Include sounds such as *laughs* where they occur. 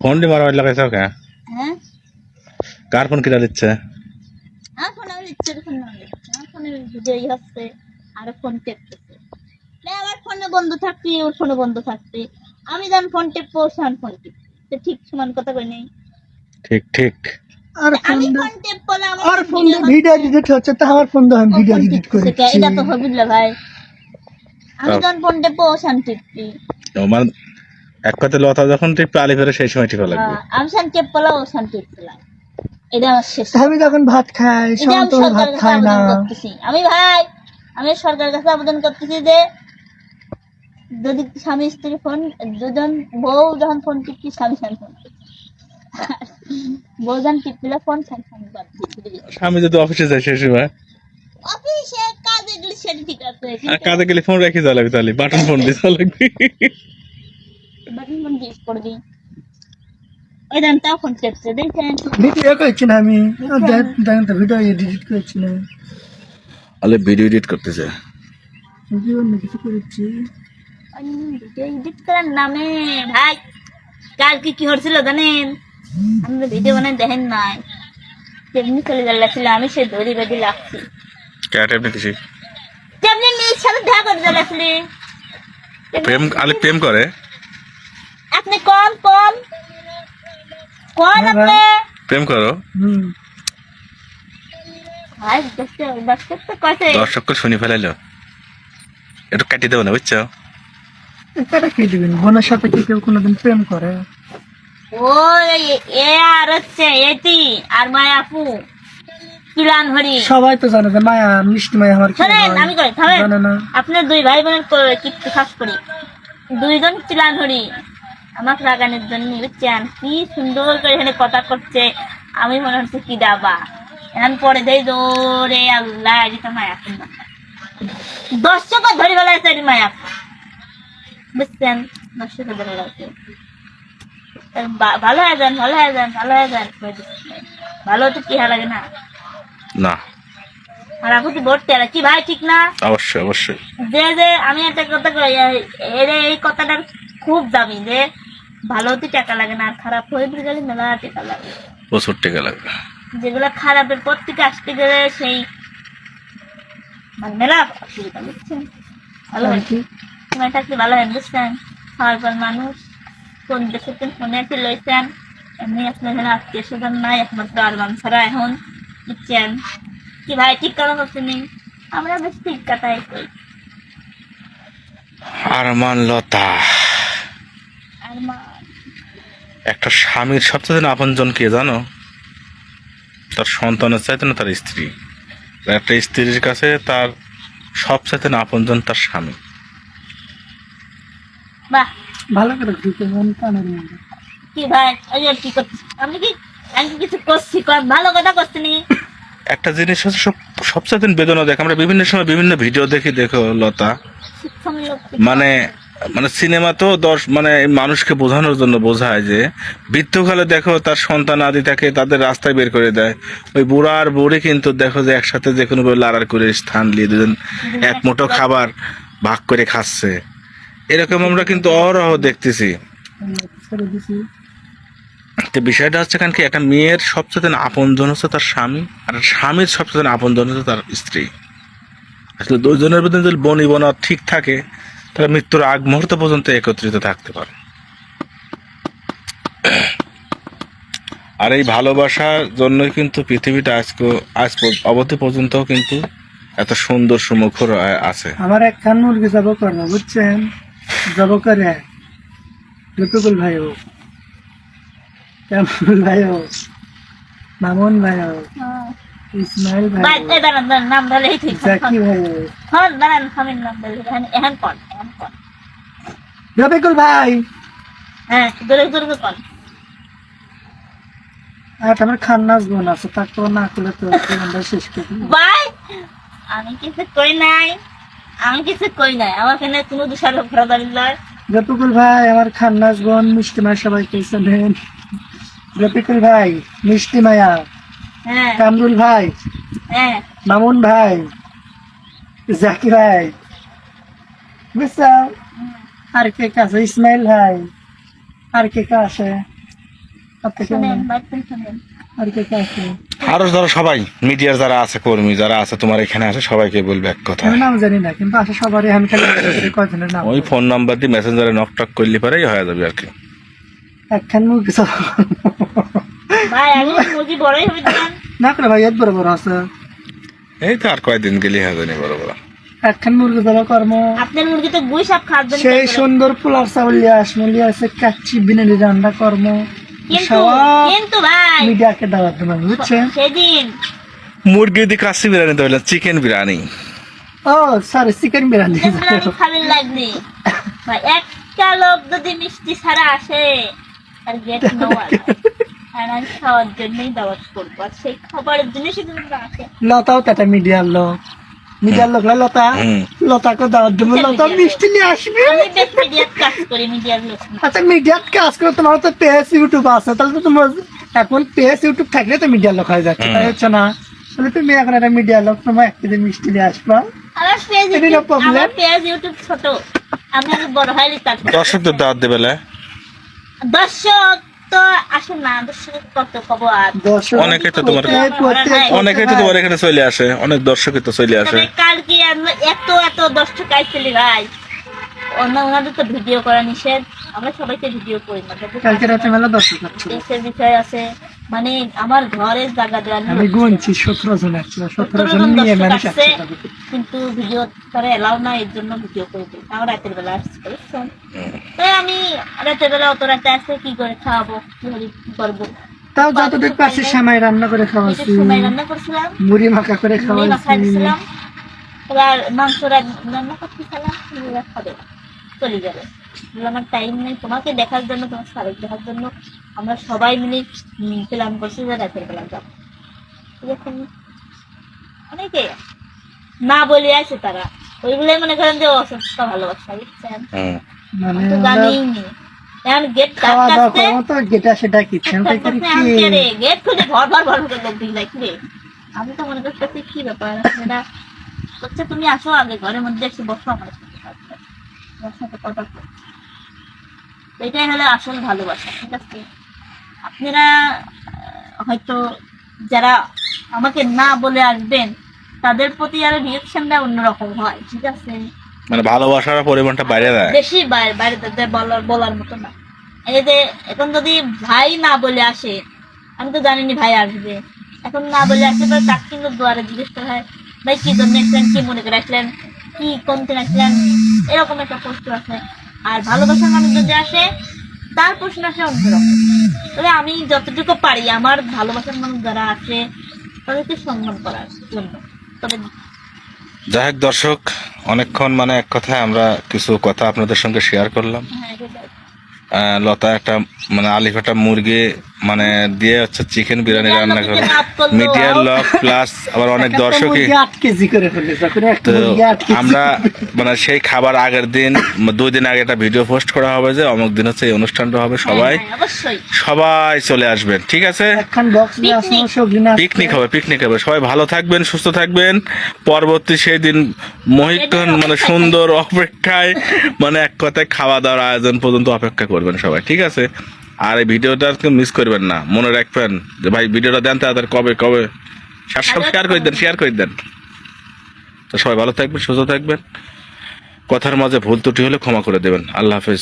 Phone দিয়ে মারা লাগাইছ কে হ্যাঁ? কার ফোন কিনা দিচ্ছে? আমার ফোনে আমার ইচ্ছের ফোন না আমার ফোনে ভিডিওই হচ্ছে আর ফোন টেপতেছে। না আমার ফোনে বন্ধ থাকবে ওর ফোনে বন্ধ থাকবে আমি ফোন টেপবো ফোন ঠিক সমান কথা কই নেই? ঠিক ঠিক। আর আমি ফোন ফোন টেপ করলে আমার আর ফোন ফোন ভিডিও এডিট হচ্ছে তা আমার ফোন দিয়ে ভিডিও এডিট টিপতেছে এটা তো হবে না ভাই। আমি ফোন টেপবো আমার এক কথায় লতা যখন টিপে আলি ফেরে সেই সময় টিপা লাগবে। হ্যাঁ, আমি শান টেপ ও শান টিপছিলাম এটা আমার শেষ আমি যখন ভাত খাই ভাত খাই না। আমি ভাই আমি সরকারের কাছে আবেদন করতেছি যে যদি স্বামী স্ত্রী ফোন দুজন বউ যখন ফোন টিপছি স্বামী স্বামী ফোন বউ যখন টিপলে ফোন স্বামী। স্বামী যদি অফিসে যায় সেই সময়? অফিসে কাজে গেলে সেটা ঠিক আছে। কাজে গেলে ফোন রেখে যাওয়া লাগবে তাহলে বাটন ফোন দিয়ে যাওয়া লাগবে। ভিডিও করেছি না আমি দেখেন তো ভিডিও এডিট করেছি না আলে ভিডিও এডিট করতেছে ভিডিও অন্য কিছু করেছি এডিট করার নামে ভাই কালকে কি হচ্ছিল জানেন আমি ভিডিও বানাই দেখেন নাই তেমনি চলে যাচ্ছিল আমি সে দড়ি বেঁধে লাগছি ক্যাট তেমনি মেয়ের সাথে দেখা করে যাচ্ছিলি প্রেম আলে প্রেম করে আপনি কম কম কোন আপনি? প্রেম করো। দর্শককে শুনি ফেলাইলো। একটু কাটিয়ে দেবো না বুঝছ? এটা কি দিবেন? বোনের সাথে কি কেউ কোনোদিন প্রেম করে? ওই এ আর হচ্ছে এটি আর মায়া আপু। কিলান হরি। সবাই তো জানে যে মায়া মিষ্টি মায়া আমার কি শোনেন হয়। আমি কই থামেন। না। আপনার দুই ভাই বোনের ক- কীর্তি খাস করি। দুইজন চিলান হরি। আমাকে রাগানোর জন্য বুঝছেন কি সুন্দর করে এখানে কথা করছে। আমি মনে হচ্ছে কি দাবা। এখন পরে দেই দৌড়ে আল্লাহ আজ তো মায়া দর্শক ধরে চাই মায়া বুঝছেন? দর্শক ধরে বেলায় ভালো হয়ে যান ভালো হয়ে যান ভালো হয়ে যান। ভালো তো কি লাগে না? না। আর আপু কি আর কি ভাই ঠিক না? অবশ্যই অবশ্যই। যে যে আমি একটা কথা এর এই কথাটা খুব দামি যে ভালো হতে টাকা লাগে না আর খারাপ হয়ে গেলে মেলা টাকা লাগে। প্রচুর টেকা লাগবে যেগুলো খারাপের পর থেকে আসতে গেলে সেই মানে মেলা অসুবিধা বুঝছেন? ভালো হয়। ভালো হয় বুঝছেন? খাওয়ার মানুষ কোন দেশে ফোনে এসে লইছেন? এমনি আপনার এখানে আত্মীয় স্বজন নাই একমাত্র আরবান ছাড়া এখন বুঝছেন? কি ভাই ঠিক কথা করছেন আমরা বেশ ঠিক কথাই কই। আর মান লতা। একটা স্বামীর সবচেয়ে আপন জন কে জানো? তার সন্তানের চাইতে না তার স্ত্রী। একটা স্ত্রীর কাছে তার সব সবচাইতে আপন জন তার স্বামী। বাহ। ভালো করে ঢুকে মন মধ্যে। কি ভাই ওই কি করছিস? আমি কি আমি কিছু করছি? ভালো কথা করছি নি। একটা জিনিস হচ্ছে সব সবচাইতে বেদনা দেখ আমরা বিভিন্ন সময় বিভিন্ন ভিডিও দেখি দেখো লতা। মানে মানে সিনেমা তো দশ মানে মানুষকে বোঝানোর জন্য বোঝায় যে বৃদ্ধকালে দেখো তার সন্তান আদি থাকে তাদের রাস্তায় বের করে দেয়। ওই বুড়া আর বুড়ি কিন্তু দেখো যে একসাথে যে কোনো লাড়ার করে স্থান নিয়ে দুজন এক মুঠো খাবার ভাগ করে খাচ্ছে। এরকম আমরা কিন্তু অহরহ দেখতেছি। তো বিষয়টা হচ্ছে কারণ কি একটা মেয়ের সবচেয়ে আপন জন হচ্ছে তার স্বামী আর স্বামীর সবচেয়ে আপন জন হচ্ছে তার স্ত্রী। আসলে দুজনের মধ্যে যদি বনি বনা ঠিক থাকে তাহলে মৃত্যুর আগ মুহূর্ত পর্যন্ত একত্রিত থাকতে পারে। আর এই ভালোবাসার জন্যই কিন্তু পৃথিবীটা আজকে আজ অবধি পর্যন্ত কিন্তু এত সুন্দর সুমুখর আছে। আমার এক কান মুরগি জব করব বুঝছেন? জব করে? লুটুকুল ভাই ও ভাই ও মামুন ভাই ও ইসমাইল ভাই ভাই এই নাম ধরলেই ঠিক জাকি ভাই নাম এখন এখন কন এখন কন রবিকুল ভাই। হ্যাঁ দূরে দূরে কন আর আমার খান্নাস বোন আছে তাকে না করলে তো শেষ করে। ভাই আমি কিছু কই নাই আমি কিছু কই নাই। আমার এখানে কোনো দুষার ভরাদারি লয় রফিকুল ভাই আমার খান্নাস বোন মিষ্টি মায়া সবাই কেছে নেন রফিকুল ভাই মিষ্টি মায়া। কামরুল ভাই। হ্যাঁ। মামুন ভাই। জাকি ভাই। বুঝছ আর কে কে আছে? ইসমাইল ভাই। আর কে কে আছে? আপনি কেমন শোনেন বাইতেন শোনেন। আর ধরো সবাই মিডিয়ার যারা আছে কর্মী যারা আছে তোমার এখানে আছে সবাইকে বলবে এক কথা। নাম জানি না কিন্তু আসে সবারই আমি খালি কয়জনের নাম ওই ফোন নাম্বার দিয়ে মেসেঞ্জারে নক টক করলে পরেই হয়ে যাবে আর কি। একখান সব ভাই আমি বড়ই হবে না করে ভাই এত বড় বড় আছে। এই তো আর কয়দিন গেলে হয়ে যাবে বড় বড়। একখান মুরগি ধরা কর্ম। আপনার মুরগি তো গুই সাপ খাবেন সেই সুন্দর পোলার চাউল লিয়ে আসমু লিয়ে আছে কাচ্চি বিনালি রান্না কর্ম। কিন্তু ভাই। মিডিয়াকে দাওয়াত দেবেন বুঝছেন? সেদিন। মুরগি দিয়ে কাশি বিরিয়ানি তো চিকেন বিরিয়ানি ও সরি চিকেন বিরিয়ানি খাবেন লাগবে। ভাই একটা লোক যদি মিষ্টি ছাড়া আসে আর গেট *laughs* আর আমি খাওয়ার জন্যই দাওয়াত করব। আর সেই খাবারের জন্য শুধু আসে। লতাও তো একটা মিডিয়ার লোক। মিডিয়ার লোক লতা? লতাকে দাওয়াত দেবো লতা মিষ্টি নিয়ে আসবে। আমি বেশ মিডিয়ার কাজ করি মিডিয়ার লোক না। আচ্ছা মিডিয়ার কাজ করে তোমার তো পেজ ইউটিউব আছে তাহলে তো তোমার এখন পেজ ইউটিউব থাকলে তো মিডিয়ার লোক হয়ে যাচ্ছে তাই হচ্ছে না? তাহলে তুমি এখন একটা মিডিয়ার লোক তোমার একদিন মিষ্টি নিয়ে আসবা। দর্শকদের দাওয়াত দেবে দর্শক তো আসে না দর্শক কত কব আর অনেকে তো তোমার- প্রত্যেক- প্রত্যেক- তো তোমার এখানে চলে আসে অনেক দর্শকই তো চলে আসে। কালকে এত এত দর্শক আইছিলি ভাই। অন্য ওনাদের তো ভিডিও করা নিষেধ আমরা সবাইকে ভিডিও করি না। কালকে রাতে মেলা দর্শক আছে বিষয় আছে। মানে আমার জায়গা দেওয়া আমি গুনছি সতেরো জন সতেরো জন নিয়ে মানুষ কিন্তু ভিডিও তারা এলাও না এর জন্য ভিডিও করে দিই। আমার রাতের বেলা আসছে তাই আমি রাতের বেলা অত রাতে আসে কি করে খাওয়াবো কি করে করব? তাও যতটুকু পারছি সেমাই রান্না করে খাওয়াচ্ছি সময় রান্না করছিলাম। মুড়ি মাখা করে খাওয়াচ্ছি এবার মাংস রান্না এবার খাবে চলে যাবে। আমার টাইম নেই তোমাকে দেখার জন্য তোমার শালিক দেখার জন্য আমরা সবাই মিলে প্ল্যান করছি যে রাতের বেলা যাব এখন অনেকে না বলে আছে তারা। ওইগুলোই মনে করেন যে অসুস্থ ভালোবাসা বুঝছেন? মানে আমি তো জানিই নি। এখন গেট কাটতে তো গেটা সেটা কি? গেট খুলে ভর ভর ভর করে লোক রে? আমি তো মনে করতেছি কি ব্যাপার? এটা হচ্ছে তুমি আসো আগে ঘরের মধ্যে এসে বসো আমার আচ্ছা, সাথে কথা। এটাই হলো আসল ভালোবাসা ঠিক আছে? আপনারা হয়তো যারা আমাকে না বলে আসবেন তাদের প্রতি আরও রিয়েকশনটা অন্যরকম হয় ঠিক আছে? মানে ভালোবাসার পরিমাণটা বাইরে বেশি বাইরে বাইরে তাদের বলার বলার মতো না। এই যে এখন যদি ভাই না বলে আসে আমি তো জানিনি ভাই আসবে। এখন না বলে আসে তাকে কিন্তু দুয়ারে জিজ্ঞেস করা হয় ভাই কি জন্য আসলেন কি মনে করে আসলেন? কি কোনদিন আসলেন এরকম একটা প্রশ্ন আছে। আর ভালোবাসার মানুষ যদি আসে তার প্রশ্ন আসে অন্যরকম তবে আমি যতটুকু পারি আমার ভালোবাসার মানুষ যারা আছে তাদেরকে সম্মান করার জন্য। তবে যাই হোক দর্শক অনেকক্ষণ মানে এক কথায় আমরা কিছু কথা আপনাদের সঙ্গে শেয়ার করলাম। হ্যাঁ লতা একটা মানে আলিফ একটা মুরগি মানে দিয়ে হচ্ছে চিকেন বিরিয়ানি রান্না করে। মিডিয়ার লক প্লাস আবার অনেক দর্শকই তো কেজি। আমরা মানে সেই খাবার আগের দিন দুই দিন আগে একটা ভিডিও পোস্ট করা হবে যে অমুক দিন হচ্ছে এই অনুষ্ঠানটা হবে সবাই হ্যাঁ, হ্যাঁ, অবশ্যই। সবাই চলে আসবেন ঠিক আছে? পিকনিক হবে পিকনিক হবে সবাই ভালো থাকবেন সুস্থ থাকবেন। পরবর্তী সেই দিন মহিক্ষণ মানে সুন্দর অপেক্ষায় মানে এক কথায় খাওয়া দাওয়ার আয়োজন পর্যন্ত অপেক্ষা করবেন সবাই ঠিক আছে? আর এই ভিডিওটা মিস করবেন না। মনে রাখবেন যে ভাই, ভিডিওটা দেন তাদের কবে কবে? সব শেয়ার করে দেন শেয়ার করে দেন। তো সবাই ভালো থাকবেন, সুস্থ থাকবেন। কথার মাঝে ভুল ত্রুটি হলে ক্ষমা করে দেবেন। আল্লাহ হাফেজ।